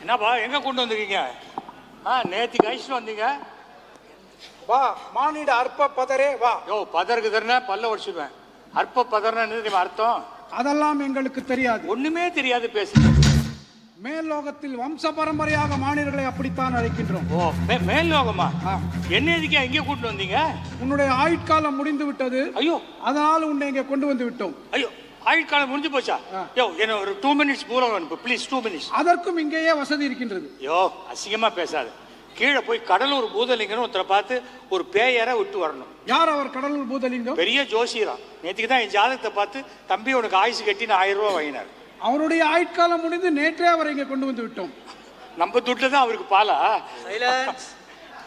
என்னப்பா எங்க கொண்டு வந்திருக்கீங்க? ஆ நேத்தி கழிச்சுட்டு வந்தீங்க. வா மானிட அற்ப பதரே வா. யோ பதருக்கு தரனா பல்ல உடச்சிடுவேன் அற்ப பதர்னா என்ன தெரியுமா அர்த்தம்? அதெல்லாம் எங்களுக்கு தெரியாது. ஒண்ணுமே தெரியாது பேசுங்க மேல் லோகத்தில் வம்ச பரம்பரையாக மானிடர்களை அப்படித்தான் அழைக்கின்றோம். ஓ மே- மேல் லோகமா? ஆ. என்ன எதுக்கே இங்கே கூட்டு வந்தீங்க? உன்னுடைய ஆயுட்காலம் முடிந்து விட்டது ஐயோ. அதனால் உன்னை இங்கே கொண்டு வந்து விட்டோம். ஐயோ. ஆயுட்காலம் முடிஞ்சு போச்சா. யோ என்ன ஒரு டூ மினிட்ஸ் பூரம் அனுப்பு ப்ளீஸ் டூ மினிட்ஸ் அதற்கும் இங்கேயே வசதி இருக்கின்றது. ஐயோ அசிங்கமா பேசாத. கீழே போய் கடலூர் பூதலிங்கன்னு ஒருத்தரை பார்த்து ஒரு பேயரை விட்டு வரணும். யார் அவர் கடலூர் பூதலிங்கம்? பெரிய ஜோசியராம். நேற்றுக்கு தான் என் ஜாதகத்தை பார்த்து தம்பி உனக்கு ஆயுசு கட்டி நான் ஆயிரம் ரூபாய் வாங்கினார். அவருடைய ஆயுட்காலம் முடிந்து நேற்றே அவரை இங்கே கொண்டு வந்து விட்டோம். நம்ம துட்டில் தான் அவருக்கு பாலா?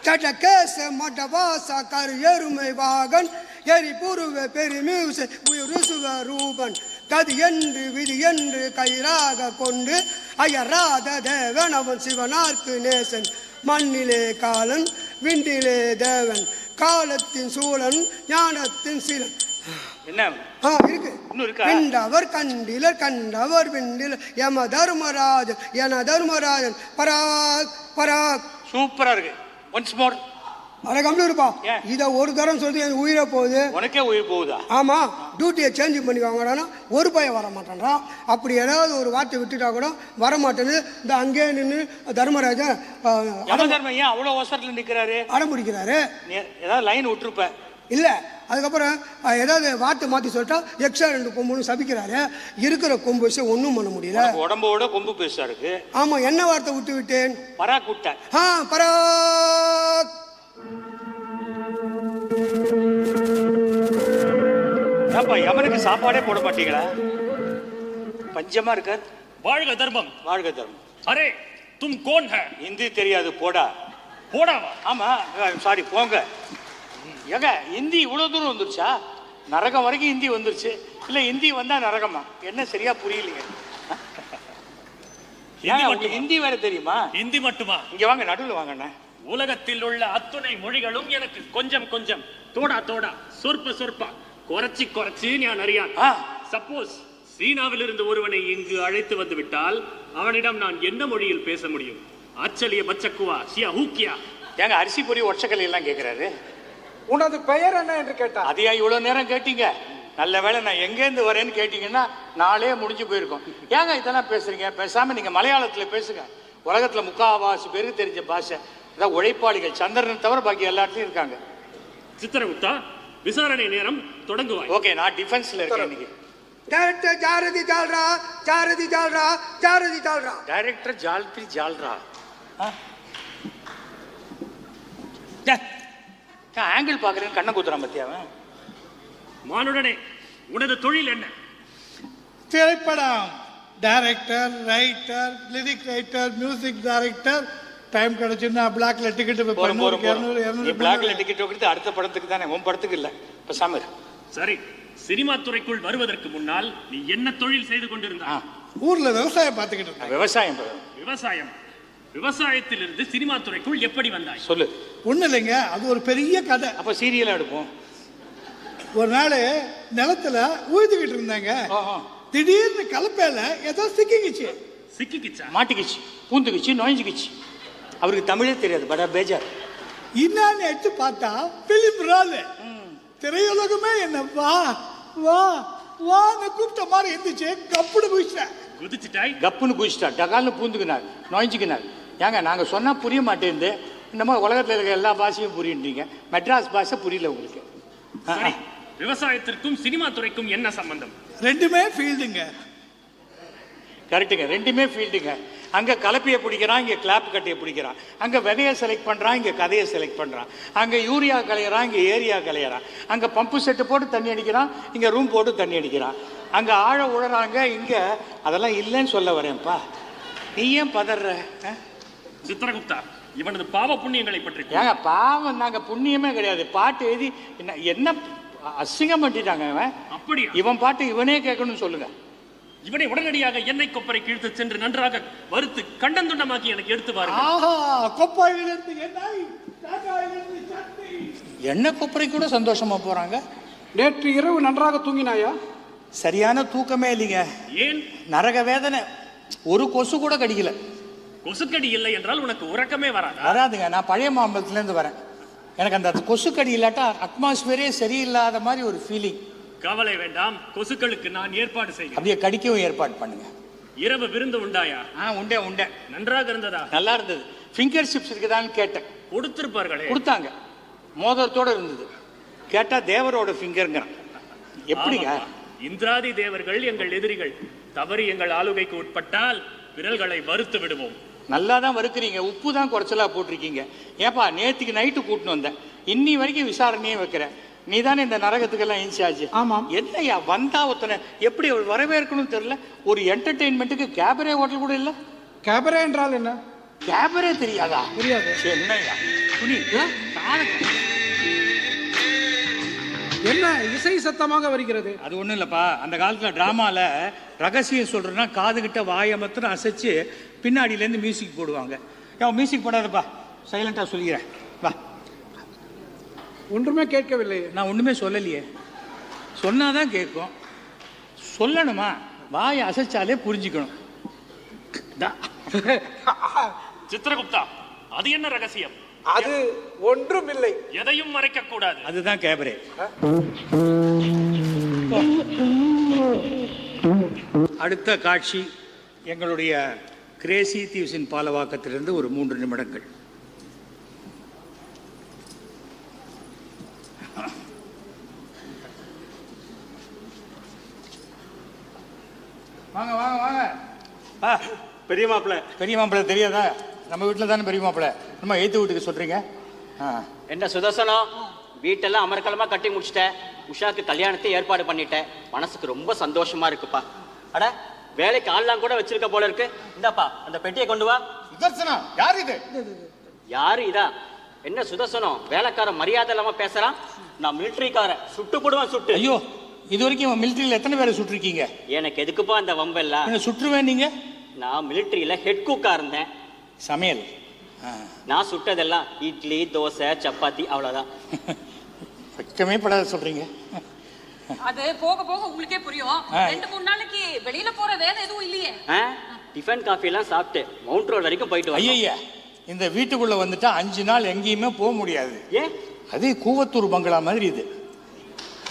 சட்டகேச மட்டவாச கரு எருமை வாகன் எரி புருவ பெருமியூச உயிருசுவ ரூபன். கதி என்று விதி என்று கயிறாக கொண்டு அயராத தேவன் அவன் சிவனார்க்கு நேசன். மண்ணிலே காலன் விண்டிலே தேவன். காலத்தின் சூழன் ஞானத்தின் சீலன்? கண்டவர் கண்டிலர் கண்டவர் விண்டில யம தர்மராஜன் என தர்மராஜன். பராக் பராக் சூப்பரா இருக்கு. ஒன்ஸ் மோர் இருப்பா. ஏன்? இதை ஒரு தரம் சொல்லி எனக்கு உயிரை போகுது. உனக்கே உயிர் போகுதா? ஆமா டியூட்டியை சேஞ்ச் பண்ணிக்குவாங்கடானா ஒரு பையன் வர மாட்டேன்றான் அப்படி ஏதாவது ஒரு வார்த்தை விட்டுட்டா கூட வர மாட்டேன்னு இந்த அங்கேயே நின்று தர்மராஜன் ஏன் அவ்வளோ அவசரத்தில் நிற்கிறாரு அடம் பிடிக்கிறாரு. ஏதாவது லைன் விட்டுருப்ப. இல்ல அதுக்கப்புறம் ஏதாவது வார்த்தை மாற்றி சொல்லிட்டா எக்ஸ்ட்ரா ரெண்டு கொம்புன்னு சபிக்கிறாரு. இருக்கிற கொம்பு வச்சு ஒன்றும் பண்ண முடியல. உடம்போட கொம்பு பெருசா இருக்கு. ஆமா என்ன வார்த்தை விட்டு விட்டேன் பரா குட்டை ஆ பராக். ஏப்பா யமனுக்கு சாப்பாடே போட மாட்டீங்களா? பஞ்சமா இருக்கார் வாழ்க தர்மம். வாழ்க தர்மம். அரே தும் கோன் ஹே. ஹிந்தி தெரியாது போடா. போடாவா? ஆமா சாரி போங்க. ஏங்க ஹிந்தி இவ்வளோ தூரம் வந்துருச்சா? நரகம் வரைக்கும் ஹிந்தி வந்துருச்சு. இல்லை ஹிந்தி வந்தா நரகமா? என்ன சரியா புரியலைங்க ஹிந்தி வேற தெரியுமா? ஹிந்தி மட்டுமா? இங்க வாங்க நடுவில் வாங்க அண்ணா. உலகத்தில் உள்ள அத்துணை மொழிகளும் எனக்கு கொஞ்சம் கொஞ்சம். தோடா தோடா. சொற்ப சொற்ப. குறைச்சி குறைச்சி ஞான் அறியான் ஆ. சப்போஸ் சீனாவிலிருந்து ஒருவனை இங்கு அழைத்து வந்து விட்டால் அவனிடம் நான் என்ன மொழியில் பேச முடியும்? ஆச்சரிய பச்சக்குவா ஷியா ஹூக்கியா? ஏங்க அரிசி பொரி ஒற்சக்கலை எல்லாம் கேட்குறாரு உனது பெயர் என்ன என்று கேட்டார்? அதையா இவ்வளோ நேரம் கேட்டீங்க? நல்ல வேளை நான் எங்கேருந்து வரேன்னு கேட்டீங்கன்னா நாளே முடிஞ்சு போயிருக்கும். ஏங்க இதெல்லாம் பேசுறீங்க? பேசாம நீங்க மலையாளத்துல பேசுங்க. உலகத்துல முக்காவாசி பேருக்கு தெரிஞ்ச பாஷை. அதான் உழைப்பாளிகள். சந்திரன் தவிர பாக்கி எல்லா இடத்துலயும் இருக்காங்க. சித்திரகுப்தா விசாரணை நேரம் தொடங்குவாய். ஓகே நான் டிஃபென்ஸ்ல இருக்கேன் இன்னைக்கு. டேரக்டர் ஜாரதி ஜால்ரா ஜாரதி ஜால்ரா ஜாரதி ஜால்ரா டைரக்டர் ஜால்பி ஜால்ரா ஆங்கிள் பார்க்குறேன்னு கண்ணை குத்துறான் பத்தியா அவன்? மானுடனே உனது தொழில் என்ன? திரைப்படம். Director writer lyric writer music director time கிடைச்சுன்னா பிளாக்ல டிக்கெட் போறோம் போறோம் போறோம். இரநூறு நீ இரநூறு பிளாக்ல டிக்கெட் கொடுத்து அடுத்த படத்துக்கு தானே உன் படத்துக்கு இல்ல. இப்ப சாமர். சரி சினிமா துறைக்குள் வருவதற்கு முன்னால் நீ என்ன தொழில் செய்து கொண்டிருந்தாய்? ஊர்ல விவசாயம் பார்த்துக்கிட்டு இருந்தேன். விவசாயம். விவசாயம். விவசாயத்திலிருந்து சினிமா துறைக்குள் எப்படி வந்தாய்? சொல்லு. ஒன்றும் இல்லைங்க அது ஒரு பெரிய கதை. அப்ப சீரியலா எடுப்போம். ஒரு நாள் நிலத்துல உழுதுகிட்டு இருந்தாங்க. திடீர்னு கலப்பையில ஏதோ சிக்கிக்கிச்சு. சிக்கிக்கிச்சா? மாட்டிக்கிச்சு பூந்துக்கிச்சு நுழைஞ்சுக்கிச்சு. அவருக்கு தமிழே தெரியாது படா பேஜார். இன்னான்னு எடுத்து பார்த்தா பிலிம் ரால். திரையுலகமே என்ன வா வா வான்னு கூப்பிட்ட மாதிரி இருந்துச்சு. கப்புடு குதிச்சிட்டேன் குதிச்சுட்டாய்? கப்புன்னு குதிச்சிட்டா. டகால்னு பூந்துக்கினார் நுழைஞ்சுக்கினார். ஏங்க நாங்க சொன்னா புரிய மாட்டேங்குது இந்த மாதிரி உலகத்துல இருக்க எல்லா பாஷையும் புரியுன்றீங்க. மெட்ராஸ் பாஷை புரியல உங்களுக்கு. விவசாயத்திற்கும் சினிமா துறைக்கும் என்ன சம்பந்தம்? ரெண்டுமே ஃபீல்டுங்க கரெக்டுங்க ரெண்டுமே ஃபீல்டுங்க அங்க கலப்பையை பிடிக்கிறான் இங்க கிளாப் கட்டையை பிடிக்கிறான். அங்க விதையை செலக்ட் பண்றான் இங்க கதையை செலக்ட் பண்றான். அங்க யூரியா கலையறான் இங்க ஏரியா கலையறான் அங்க பம்பு செட்டு போட்டு தண்ணி அடிக்கிறான் இங்க ரூம் போட்டு தண்ணி அடிக்கிறான். அங்க ஆழ உழறாங்க இங்க. அதெல்லாம் இல்லைன்னு சொல்ல வரேன்ப்பா. நீ ஏன் பதற? சித்திரகுப்தா இவனது பாவ புண்ணியங்களை பற்றி. ஏங்க பாவம் நாங்க புண்ணியமே கிடையாது. பாட்டு எழுதி என்ன என்ன அசிங்கம் பண்ணிட்டாங்க இவன்? அப்படியா? இவன் பாட்டு இவனே கேட்கணும்னு சொல்லுங்க. இவனை உடனடியாக எண்ணெய் கொப்பரை கிழித்து சென்று நன்றாக வறுத்து கண்டந்துண்டமாக்கி எனக்கு எடுத்து சட்னி. எண்ணெய் கொப்பரை கூட சந்தோஷமா போறாங்க? நேற்று இரவு நன்றாக தூங்கினாயா? சரியான தூக்கமே இல்லைங்க. ஏன்? நரக வேதனை. ஒரு கொசு கூட கடிக்கல. கொசுக்கடி இல்லை என்றால் உனக்கு உறக்கமே வராதா? வராதுங்க நான் பழைய மாம்பலத்துலேருந்து வரேன். எனக்கு அந்த கொசுக்கடி இல்லாட்டா அட்மாஸ்பியரே சரியில்லாத மாதிரி ஒரு ஃபீலிங் கவலை வேண்டாம். கொசுக்களுக்கு நான் ஏற்பாடு செய்கிறேன். அப்படியே கடிக்கவும் ஏற்பாடு பண்ணுங்க. இரவு விருந்து உண்டாயா? ஆ உண்டே உண்டே. நன்றாக இருந்ததா? நல்லா இருந்தது. ஃபிங்கர் சிப்ஸ் இருக்குதான்னு கேட்டேன். கொடுத்திருப்பார்களே. கொடுத்தாங்க. மோதிரத்தோட இருந்தது. கேட்டா தேவரோட ஃபிங்கருங்கிறான் எப்படிங்க. இந்திராதி தேவர்கள் எங்கள் எதிரிகள். தவறி எங்கள் ஆளுகைக்கு உட்பட்டால் விரல்களை வறுத்து விடுவோம். நல்லா தான் வறுக்கிறீங்க. உப்பு தான் குறைச்சலா போட்டிருக்கீங்க. ஏப்பா நேத்துக்கு நைட்டு கூட்டின்னு வந்தேன். இன்னி வரைக்கும் விசாரணையே வைக்கிறேன். நீ தானே இந்த நரகத்துக்கெல்லாம் இன்சார்ஜ் ஆமாம். என்னய்யா வந்தா ஒருத்தனை எப்படி அவர் வரவேற்கணும்னு தெரியல? ஒரு என்டர்டெயின்மெண்ட்டுக்கு கேபரே ஹோட்டல் கூட இல்லை? கேபரே என்றால் என்ன? கேபரே தெரியாதா? தெரியாது. என்னய்யா? துணி. என்ன இசை சத்தமாக வருகிறது? அது ஒன்றும் இல்லைப்பா. அந்த காலத்தில் ட்ராமாவில் ரகசியம் சொல்கிறேன்னா காதுகிட்ட வாயை மாத்திரம் அசைச்சு பின்னாடியிலேருந்து மியூசிக் போடுவாங்க. ஏன் மியூசிக் போடாதப்பா. சைலண்ட்டாக சொல்லிக்கிறேன். வா. ஒன்றுமே கேட்கவில்லை நான் ஒன்றுமே சொல்லலையே. சொன்னாதான் கேட்கும். சொல்லணுமா? வாயை அசைச்சாலே புரிஞ்சுக்கணும். தா. சித்திரகுப்தா அது என்ன ரகசியம்? அது ஒன்றும் இல்லை எதையும் மறைக்க கூடாது அதுதான் கேபரே. அடுத்த காட்சி எங்களுடைய கிரேசி தீவ்ஸின் பாலவாக்கத்திலிருந்து ஒரு மூன்று நிமிடங்கள் வாங்க வாங்க வாங்க ஆ பெரிய மாப்பிள்ள பெரிய மாப்பிள்ளை தெரியாதா? நம்ம வீட்டில் தானே பெரிய மாப்பிள்ளை நம்ம எய்த்து வீட்டுக்கு சொல்கிறீங்க ஆ. என்ன சுதர்சனம்? வீட்டெல்லாம் அமர்க்கலமா கட்டி முடிச்சிட்டேன் உஷாக்கு கல்யாணத்தை ஏற்பாடு பண்ணிட்டேன் மனசுக்கு ரொம்ப சந்தோஷமா இருக்குப்பா. அட வேலைக்கு ஆள்லாம் கூட வச்சிருக்க போல இருக்கு. இந்தாப்பா அந்த பெட்டியை கொண்டு வா. சுதர்சனா யார் இது? யாரு இதா? என்ன சுதர்சனம்? வேலைக்காரன் மரியாதை இல்லாம பேசுறான்? நான் மிலிட்டரிக்காரன். சுட்டு போடுவேன் சுட்டு. ஐயோ இது வரைக்கும் மிலிட்டரியில் எத்தனை பேரை சுட்டிருக்கீங்க? எனக்கு எதுக்குப்பா அந்த வம்பெல்லாம்? என்ன சுற்றுவேன் நீங்க? நான் மிலிட்டரியில ஹெட் குக்கா இருந்தேன். சமையல். ஆ. நான் சுட்டதெல்லாம் இட்லி தோசை சப்பாத்தி அவ்வளவுதான். வெட்கமே படாத சொல்றீங்க. அது போக போக உங்களுக்கே புரியும். ரெண்டு மூணு நாளைக்கு வெளியில போற வேலை எதுவும் இல்லையே. ஆ? டிஃபன் காஃபி எல்லாம் சாப்பிட்டு மவுண்ட் ரோட் வரைக்கும் போயிட்டு ஐயய்யா. இந்த வீட்டுக்குள்ள வந்துட்டா அஞ்சு நாள் எங்கேயுமே போக முடியாது. ஏன்? அது கூவத்தூர் பங்களா மாதிரி இது.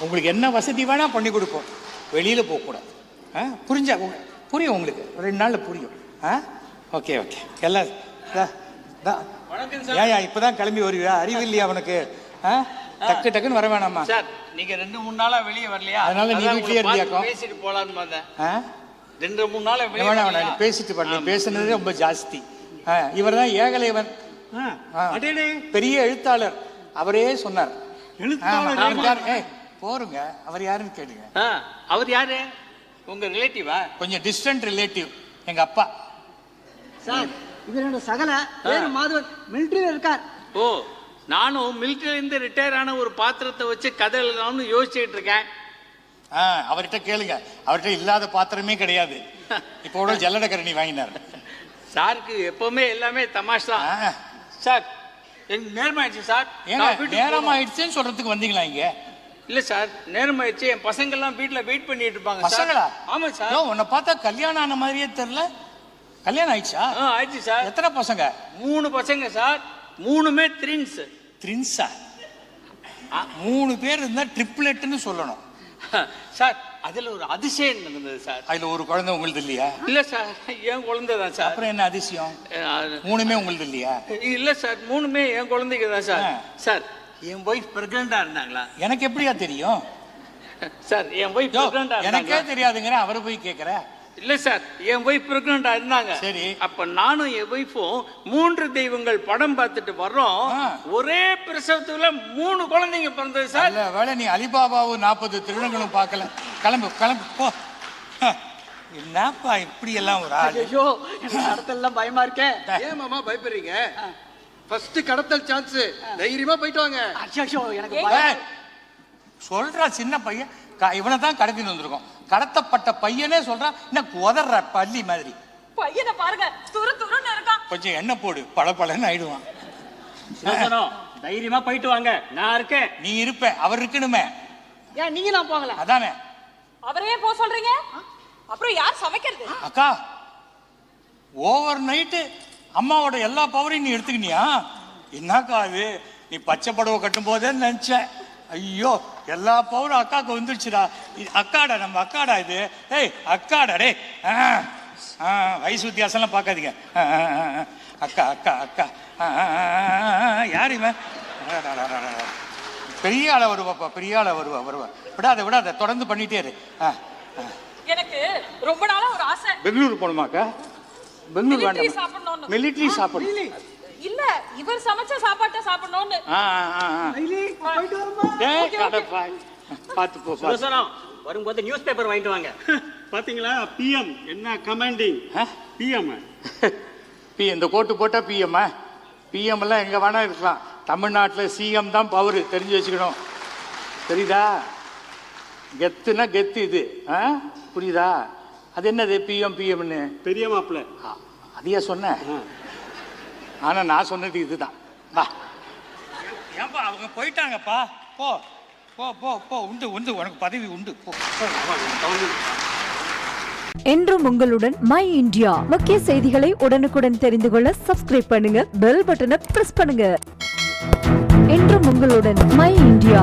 உங்களுக்கு என்ன வசதி வேணா பண்ணி கொடுப்போம். வெளியில போகக்கூடாது. ஆ? புரிஞ்சா புரியும் உங்களுக்கு? ரெண்டு நாள்ல புரியும். ஆ? ஓகே ஓகே எல்லாம் இதா, இதா. ஏன்யா இப்பதான் கிளம்பி வருவியா? அறிவு இல்லையா அவனுக்கு ஆ? டக்கு டக்குன்னு வர வேணாமா? சார் நீங்க ரெண்டு மூணு நாளா வெளியே வரலையா? அதனால நீ வீட்லயே இருந்தியாக்கும். பேசிட்டு போலான்னு வந்தேன் ரெண்டு மூணு நாளா வெளியே வேணாம் வேணாம் பேசிட்டு பண்ணி பேசுனதே ரொம்ப ஜாஸ்தி. இவர் தான் ஏகலைவன். பெரிய எழுத்தாளர். அவரே சொன்னார். எழுத்தாளர்? ஏய், போருங்க. அவர் யாருன்னு கேளுங்க. அவர் யாரு? உங்க ரிலேட்டிவா கொஞ்சம் டிஸ்டன்ட் ரிலேட்டிவ் எங்க அப்பா. சார் இவர் என்னோட சகல பேரு மாதவன் மிலிட்டரியில் இருக்கார். ஓ நானும் மிலிட்டரில இருந்து ரிட்டையர் ஆன ஒரு பாத்திரத்தை வச்சு கதை எழுதலாம்னு யோசிச்சுட்டு இருக்கேன். ஆ, அவர்கிட்ட கேளுங்க. அவர்கிட்ட இல்லாத பாத்திரமே கிடையாது. இப்போ கூட ஜல்லடக்கரணி வாங்கினார். சாருக்கு எப்பவுமே எல்லாமே தமாஷ் தான் சார் எனக்கு நேரம் ஆயிடுச்சு சார். ஏங்க நேரம். ஆயிடுச்சுன்னு சொல்றதுக்கு வந்தீங்களா இங்க? இல்ல சார் நேரம் ஆயிடுச்சு என் பசங்க எல்லாம் வீட்டுல வெயிட் பண்ணிட்டு இருப்பாங்க பசங்களா? ஆமா சார். உன்னை பார்த்தா கல்யாணம் ஆன மாதிரியே தெரியல. கல்யாணம் ஆயிடுச்சா? ஆ ஆயிடுச்சு சார். எத்தனை பசங்க? மூணு பசங்க சார். மூணுமே த்ரின்ஸ் ட்ரின்ஸா மூணு பேர் இருந்தா ட்ரிப்ளெட்னு சொல்லணும். சார் அதுல ஒரு அதிசயம் நடந்தது சார். அதுல ஒரு குழந்தை உங்களுது இல்லையா? இல்ல சார் என் குழந்தை தான் சார். அப்புறம் என்ன அதிசயம்? மூணுமே உங்களுது இல்லையா? இல்ல சார் மூணுமே என் குழந்தைங்க தான் சார். சார் என் ஒய்ஃப் பிரெக்னண்டா இருந்தாங்களா? எனக்கு எப்படியா தெரியும்? சார் என் ஒய்ஃப் பிரெக்னண்டா எனக்கே தெரியாதுங்கிற அவரை போய் கேக்குற. இல்ல சார் என் ஒய்ஃப் பிரெக்னண்டா இருந்தாங்க. சரி. அப்ப நானும் என் ஒய்ஃபும் மூன்று தெய்வங்கள் படம் பார்த்துட்டு வர்றோம். ஒரே பிரசவத்துல மூணு குழந்தைங்க பிறந்தது சார். நல்ல வேலை நீ அலிபாபாவும் நாற்பது திருடங்களும் பார்க்கல. கிளம்பு கிளம்பு போ. என்னப்பா இப்படி எல்லாம் ஒரு ஆளு? ஐயோ எனக்கு பயமா இருக்கே. ஏன் மாமா பயப்படுறீங்க? ஃபர்ஸ்ட் கடத்தல் சான்ஸ் தைரியமா போயிட்டு வாங்க. ஐயோ எனக்கு பயம். சொல்றா சின்ன பையன். க- இவனை தான் கடத்தின்னு வந்திருக்கோம். கடத்தப்பட்ட பையனே சொல்றான் என்ன உதற பள்ளி மாதிரி. பையனை பாருங்க துரு துருன்னு இருக்கான். கொஞ்சம் எண்ணெய் போடு பளபளன்னு ஆயிடுவான். சுதர்சனம் தைரியமா போயிட்டு வாங்க. நான் இருக்கேன். நீ இருப்ப அவர் இருக்கணுமே. ஏன் நீங்க நான் போகல அதானே. அவரையே போக சொல்றீங்க? அப்புறம் யார் சமைக்கிறது? அக்கா ஓவர் நைட்டு அம்மாவோட எல்லா பவரையும் நீ எடுத்துக்கினியா? என்னக்கா அது நீ பச்சை புடவை கட்டும் போதே நினச்சேன் ஐயோ எல்லா பவரும் அக்காவுக்கு வந்துருச்சுடா. இது அக்காடா நம்ம அக்காடா இது? ஏய் அக்காடா டே ஆ ஆ வயசு வித்தியாசம்லாம் பார்க்காதீங்க. அக்கா அக்கா அக்கா. யார் இவன். பெரிய ஆளை வருவாப்பா பெரிய ஆளை வருவா வருவா. விடாத விடாத தொடர்ந்து பண்ணிட்டே இரு. ஆ ஆ. எனக்கு ரொம்ப நாளா ஒரு ஆசை. பெங்களூர் போகணுமாக்கா பெங்களூர் வேண்டாம். மிலிட்ரி சாப்பிடணும். இல்ல இவர் சமைச்ச சாப்பாட்டை சாப்பிடணும்னு. பார்த்து போ வரும்போது நியூஸ் பேப்பர் வாங்கிட்டு வாங்க. பாத்தீங்களா? பிஎம் என்ன கமாண்டிங் ஆ? பிஎம் பி இந்த கோட்டு போட்டால் பிஎம்மா பிஎம் எல்லாம் எங்கே வேணா இருக்கலாம். தமிழ்நாட்டில் சிஎம் தான் பவர் தெரிஞ்சு வச்சுக்கணும். தெரியுதா? கெத்துனா கெத்து இது. ஆ? புரியுதா? அது என்னது பிஎம் பிஎம்னு பெரிய மாப்பிள்ள. அதையா சொன்னேன் ஆனால் நான் சொன்னது இதுதான். வா. ஏன்பா அவங்க போயிட்டாங்கப்பா. போ போ போ போ. உண்டு உண்டு. உனக்கு பதவி உண்டு. போ. என்றும் உங்களுடன் மை இந்தியா முக்கிய செய்திகளை உடனுக்குடன் தெரிந்து கொள்ள சப்ஸ்கிரைப் பண்ணுங்க பெல் பட்டனை பிரஸ் பண்ணுங்க. என்றும் உங்களுடன் மை இந்தியா